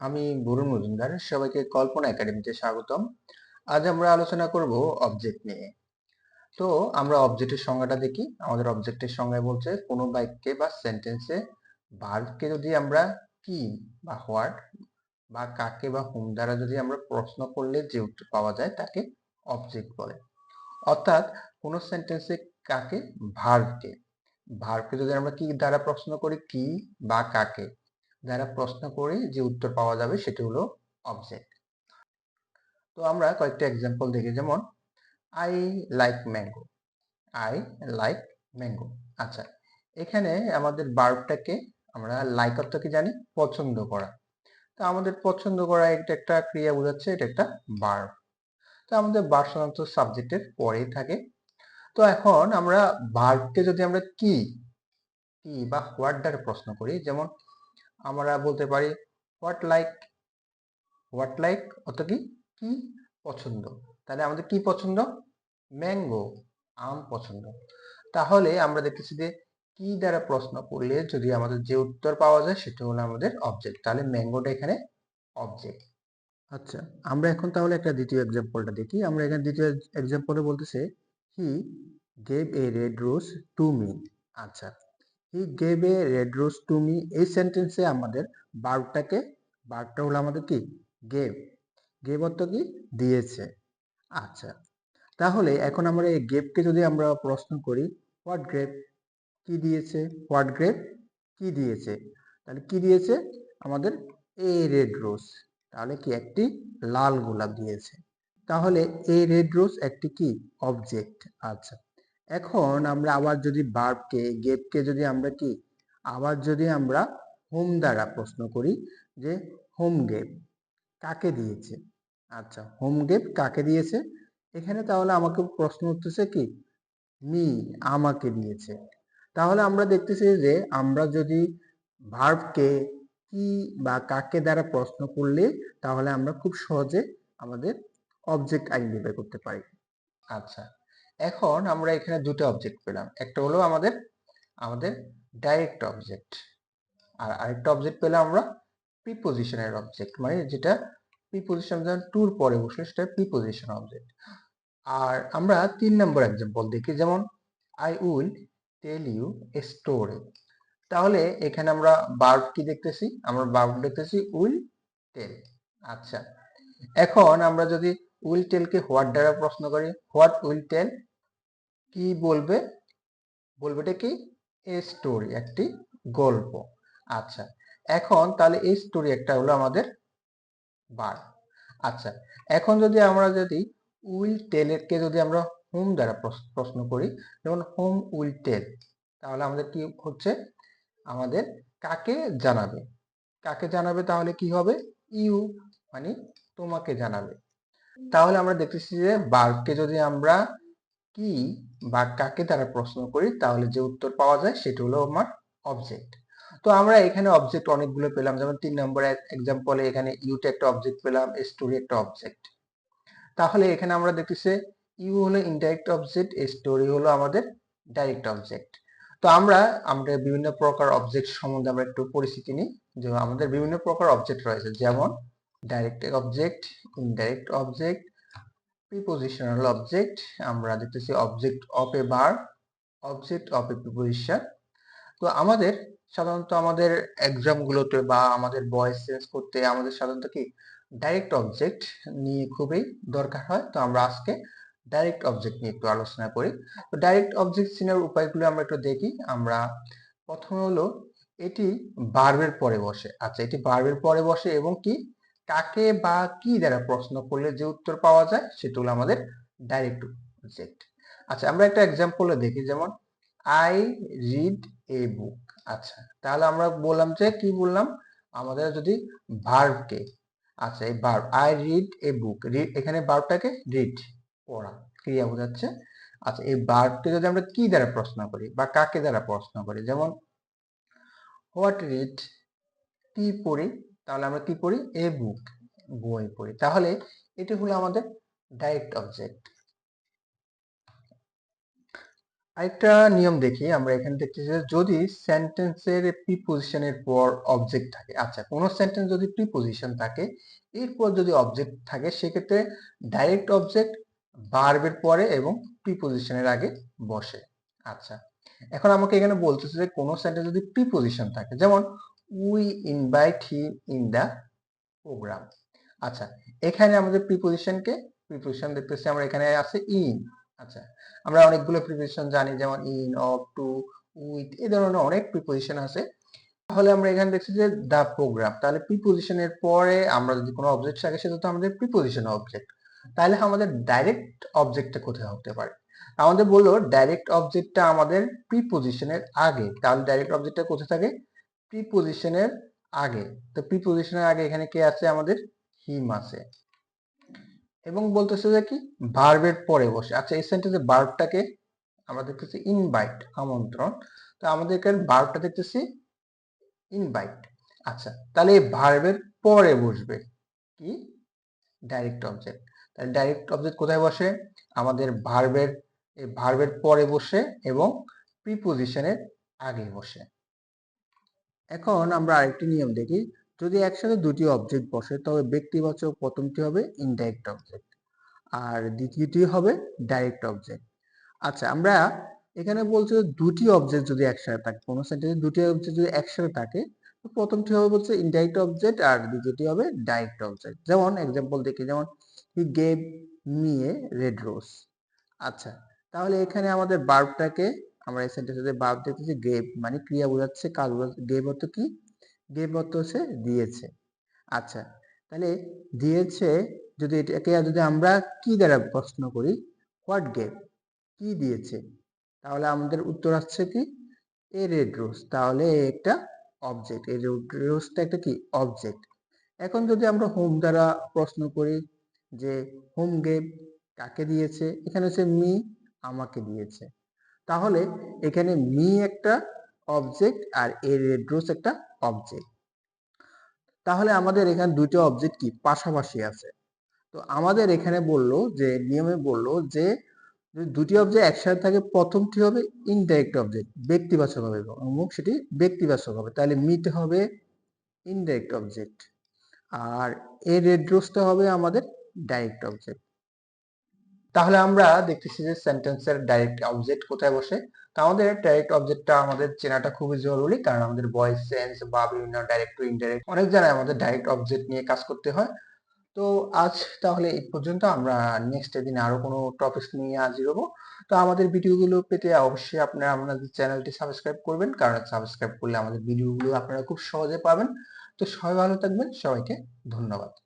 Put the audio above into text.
আমি বরুণ মজুমদার, সবাইকে কল্পনা একাডেমিতে স্বাগতম। আজ আমরা আলোচনা করব অবজেক্ট নিয়ে। তো আমরা অবজেক্টের সংজ্ঞাটা দেখি। আমাদের অবজেক্টের সংজ্ঞায় বলছে কোনো বাক্যে বা সেন্টেন্সে ভার্বকে যদি আমরা কি বা হোয়াট বা কাকে বা হুম দ্বারা যদি আমরা প্রশ্ন করলে যে উত্তর পাওয়া যায় তাকে অবজেক্ট বলে। অর্থাৎ কোনো সেন্টেন্সে কাকে ভার্বকে ভার্বকে যদি আমরা কি দ্বারা প্রশ্ন করি, কি বা কাকে। দ্বারা প্রশ্ন করে যে উত্তর পাওয়া যাবে সেটি হলো অবজেক্ট তো আমরা কয়েকটা এক্সাম্পল দেখি, যেমন I like mango I like mango আচ্ছা এখানে আমাদের বার্বটাকে আমরা লাইক অর্থ কি জানি, পছন্দ করা। তো আমাদের পছন্দ করা এটা একটা ক্রিয়া বোঝাচ্ছে, এটা একটা বার্ব তো আমাদের বার্ব সাধারণত সাবজেক্টের পরেই থাকে। তো এখন আমরা বার্বকে যদি আমরা কি কি বা হোয়াট দ্বারা প্রশ্ন করি, যেমন আমরা বলতে পারি হোয়াট লাইক হোয়াট লাইক অত কি? কি পছন্দ? তাহলে আমাদের কি পছন্দ? ম্যাঙ্গো আম পছন্দ। তাহলে আমরা দেখতেছি যে কি দ্বারা প্রশ্ন করলে যদি আমাদের যে উত্তর পাওয়া যায় সেটা হলো আমাদের অবজেক্ট তাহলে ম্যাঙ্গোটা এখানে অবজেক্ট আচ্ছা আমরা এখন তাহলে একটা দ্বিতীয় এক্সাম্পলটা দেখি। আমরা এখানে দ্বিতীয় এক্সাম্পলে বলতেছে he gave a red rose to me আচ্ছা he gave a red rose to me এই সেন্টেন্সে আমাদের বার্বটাকে বার্বটা হলো আমাদের কি? গেভ গেভ অর্থ কি? দিয়েছে। আচ্ছা। তাহলে এখন আমরা এই গেভকে যদি আমরা প্রশ্ন করি হোয়াট গ্রেপ কি দিয়েছে? হোয়াট গ্রেপ কি দিয়েছে? তাহলে কি দিয়েছে? আমাদের এ রেড রোজ তাহলে কি একটি লাল গোলাপ দিয়েছে। তাহলে এ রেড রোজ একটি কি? অবজেক্ট আচ্ছা। এখন আমরা আবার যদি বার্বকে গেপকে যদি আমরা কি, আবার যদি আমরা হোম দ্বারা প্রশ্ন করি, যে হোম গেপ কাকে দিয়েছে? আচ্ছা হোম গেপ কাকে দিয়েছে? এখানে তাহলে আমাকে প্রশ্ন উঠতেছে কি মি আমাকে দিয়েছে। তাহলে আমরা দেখতেছি যে আমরা যদি ভার্বকে কি বা কাকে দ্বারা প্রশ্ন করলে, তাহলে আমরা খুব সহজে আমাদের অবজেক্ট আইডেন্টিফাই করতে পারি। আচ্ছা। এখন আমরা এখানে দুটো অবজেক্ট পেলাম। একটা হলো আমাদের আমাদের ডাইরেক্ট অবজেক্ট আর আরেকটা অবজেক্ট পেলাম আমরা প্রিপোজিশনের অবজেক্ট মানে যেটা প্রিপোজিশন টুর পরে বসলে সেটা প্রিপোজিশন অবজেক্ট আর আমরা তিন নম্বর এক্সাম্পল দেখি, যেমন I will tell you a story তাহলে এখানে আমরা বার্ব কি দেখতেছি? আমরা বার্ব দেখতেছি উইল টেল আচ্ছা এখন আমরা যদি উইল টেলকে হোয়াট দ্বারা প্রশ্ন করি? What will tell? কি বলবে? বলবেটা কি? এ স্টোরি, একটি গল্প। আচ্ছা এখন তাহলে এই স্টোরি একটা হলো আমাদের বার। আচ্ছা এখন যদি আমরা যদি উইল টেলেরকে যদি আমরা হোম দ্বারা প্রশ্ন করি, যেমন হোম উইল টেল, তাহলে আমাদের কি হচ্ছে? আমাদের কাকে জানাবে? কাকে জানাবে তাহলে কি হবে? ইউ মানে তোমাকে জানাবে। তাহলে আমরা দেখতেছি যে বার্বকে যদি আমরা কি বা কাকে তারা প্রশ্ন করি, তাহলে যে উত্তর পাওয়া যায় সেটা হলো আমার অবজেক্ট তো আমরা এখানে অবজেক্ট অনেকগুলো পেলাম, যেমন তিন নম্বর এক্সাম্পলে এখানে ইউটা একটা অবজেক্ট পেলাম স্টোরি একটা অবজেক্ট তাহলে এখানে আমরা দেখতেছি ইউ হলো ইনডাইরেক্ট অবজেক্ট স্টোরি হলো আমাদের ডাইরেক্ট অবজেক্ট তো আমরা আমরা বিভিন্ন প্রকার অবজেক্ট সম্বন্ধে আমরা একটু পরিচিতি নিই, যে আমাদের বিভিন্ন প্রকার অবজেক্ট রয়েছে, যেমন direct object indirect object prepositional object আমরা দেখতেছি অবজেক্ট অফ এ বার অবজেক্ট অফ এ প্রিপোজিশন তো আমাদের সাধারণত আমাদের এক্সামগুলোতে বা আমাদের ভয়েস চেঞ্জ করতে আমাদের সাধারণত কি? ডাইরেক্ট অবজেক্ট নিয়ে খুবই দরকার হয়। তো আমরা আজকে ডাইরেক্ট অবজেক্ট নিয়ে একটু আলোচনা করি। তো ডাইরেক্ট অবজেক্ট চিনার উপায়গুলো আমরা একটু দেখি। আমরা প্রথমে হলো, এটি বার্বের পরে বসে। আচ্ছা এটি বার্বের পরে বসে এবং কি? কাকে বা কি দ্বারা প্রশ্ন করলে যে উত্তর পাওয়া যায়, সেটা হলো আমাদের ডাইরেক্ট অবজেক্ট আচ্ছা আমরা একটা এক্সাম্পলে দেখি, যেমন আই রিড এ বুক আচ্ছা তাহলে আমরা বললাম যে, কি বললাম? আমাদের যদি ভার্বকে আচ্ছা এই verb I read a book read এখানে ভার্বটাকে রিড পড়া, ক্রিয়া বোঝাচ্ছে। আচ্ছা এই ভার্বকে যদি আমরা কি দ্বারা প্রশ্ন করি বা কাকে দ্বারা প্রশ্ন করি? যেমন হোয়াট রিড কি পড়ি? তাহলে আমরা কি করি এ বুক বই পড়ি। তাহলে এটি হলো আমাদের ডাইরেক্ট অবজেক্ট আরেকটা নিয়ম দেখি আমরা এখানে দেখতেছি যদি সেন্টেন্সের প্রিপোজিশনের পর অবজেক্ট থাকে আচ্ছা কোনো সেন্টেন্স যদি প্রিপোজিশন থাকে, এরপর যদি অবজেক্ট থাকে, সেক্ষেত্রে ডাইরেক্ট অবজেক্ট ভার্বের পরে এবং প্রিপোজিশনের আগে বসে। আচ্ছা এখন আমাকে এখানে বলতেছে যে কোনো সেন্টেন্স যদি প্রিপোজিশন থাকে, যেমন we invite him in the programme আচ্ছা এখানে আমাদের প্রিপোজিশনকে প্রিপোজিশন দেখতেছি আমরা এখানে আছে ইন আচ্ছা আমরা অনেকগুলো প্রিপোজিশন জানি, যেমন ইন অফ টু উইথ এই ধরনের অনেক প্রিপোজিশন আছে। তাহলে আমরা এখানে দেখছি যে দা প্রোগ্রাম তাহলে প্রিপোজিশনের পরে আমরা যদি কোনো অবজেক্ট থাকে, সেটা তো আমাদের প্রিপোজিশন অবজেক্ট তাহলে আমাদের ডাইরেক্ট অবজেক্টটা কোথায় হতে পারে? আমাদের বলল ডাইরেক্ট অবজেক্টটা আমাদের প্রিপোজিশনের আগে, তাহলে ডাইরেক্ট অবজেক্টটা কোথায় থাকে? প্রিপোজিশনের আগে। তো প্রিপোজিশনের আগে এখানে কে আছে? আমাদের হিম আছে। এবং বলতেছে যে কি? ভার্বের পরে বসে। আচ্ছা এই সেন্টেন্সে ভার্বটাকে আমরা দেখতেছি ইনভাইট আমন্ত্রণ। তো আমাদের এখানে ভার্বটা দেখতেছি ইনভাইট আচ্ছা তাহলে এই ভার্বের পরে বসবে কি? ডাইরেক্ট অবজেক্ট তাহলে ডাইরেক্ট অবজেক্ট কোথায় বসে? আমাদের ভার্বের এই ভার্বের পরে বসে এবং প্রিপোজিশনের আগে বসে। এখন আমরা আরেকটি নিয়ম দেখি। যদি একসাথে দুটি অবজেক্ট বসে, তবে ব্যক্তিবাচক প্রথমটি হবে ইনডাইরেক্ট অবজেক্ট আর দ্বিতীয়টি হবে ডাইরেক্ট অবজেক্ট আচ্ছা আমরা এখানে বলছে দুটি অবজেক্ট যদি একসাথে থাকে, কোনো সেন্টেন্সে দুটি অবজেক্ট যদি একসাথে থাকে প্রথমটি হবে বলছে ইনডাইরেক্ট অবজেক্ট আর দ্বিতীয়টি হবে ডাইরেক্ট অবজেক্ট যেমন এক্সাম্পল দেখি, যেমন he gave me a red rose আচ্ছা তাহলে এখানে আমাদের বার্বটাকে আমরা এই সেন্টেন্সে বার্ব দেখতেছি গেভ মানে ক্রিয়া বোঝাচ্ছে কাজ বোঝাচ্ছে গেভ অর্থ কি? গেভ অর্থ হচ্ছে দিয়েছে। আচ্ছা তাহলে দিয়েছে যদি এটাকে যদি আমরা কি দ্বারা প্রশ্ন করি? হোয়াট গেভ কি দিয়েছে? তাহলে আমাদের উত্তর আসছে কি? এ রেড রোজ তাহলে এ একটা অবজেক্ট এই রেড রোজটা একটা কি? অবজেক্ট এখন যদি আমরা হোম দ্বারা প্রশ্ন করি যে হোম গেভ কাকে দিয়েছে? এখানে হচ্ছে মি আমাকে দিয়েছে। তাহলে এখানে মি একটা অবজেক্ট আর এ রেড রোজ একটা অবজেক্ট তাহলে আমাদের এখানে দুটো অবজেক্ট কি? পাশাপাশি আছে। তো আমাদের এখানে বলল যে, নিয়মে বলল যে দুটি অবজেক্ট একসাথে থাকে, প্রথমটি হবে ইনডাইরেক্ট অবজেক্ট ব্যক্তিবাচক হবে অমুক সেটি ব্যক্তিবাচক হবে। তাহলে মিট হবে ইনডাইরেক্ট অবজেক্ট আর এর রেড রোজটা হবে আমাদের ডাইরেক্ট অবজেক্ট তাহলে আমরা দেখতেছি যে সেন্টেন্সের ডাইরেক্ট অবজেক্ট কোথায় বসে? তো আমাদের ডাইরেক্ট অবজেক্টটা আমাদের চেনাটা খুবই জরুরি, কারণ আমাদের ভয়েস সেন্স বা বিভিন্ন ডাইরেক্ট টু ইনডাইরেক্ট অনেক জায়গায় আমাদের ডাইরেক্ট অবজেক্ট নিয়ে কাজ করতে হয়। তো আজ তাহলে এই পর্যন্ত, আমরা নেক্সট দিন আরও কোনো টপিক নিয়ে হাজির হব। তো আমাদের ভিডিওগুলো পেতে অবশ্যই আপনারা আমাদের চ্যানেলটি সাবস্ক্রাইব করবেন, কারণ সাবস্ক্রাইব করলে আমাদের ভিডিওগুলো আপনারা খুব সহজে পাবেন। তো সবাই ভালো থাকবেন, সবাইকে ধন্যবাদ।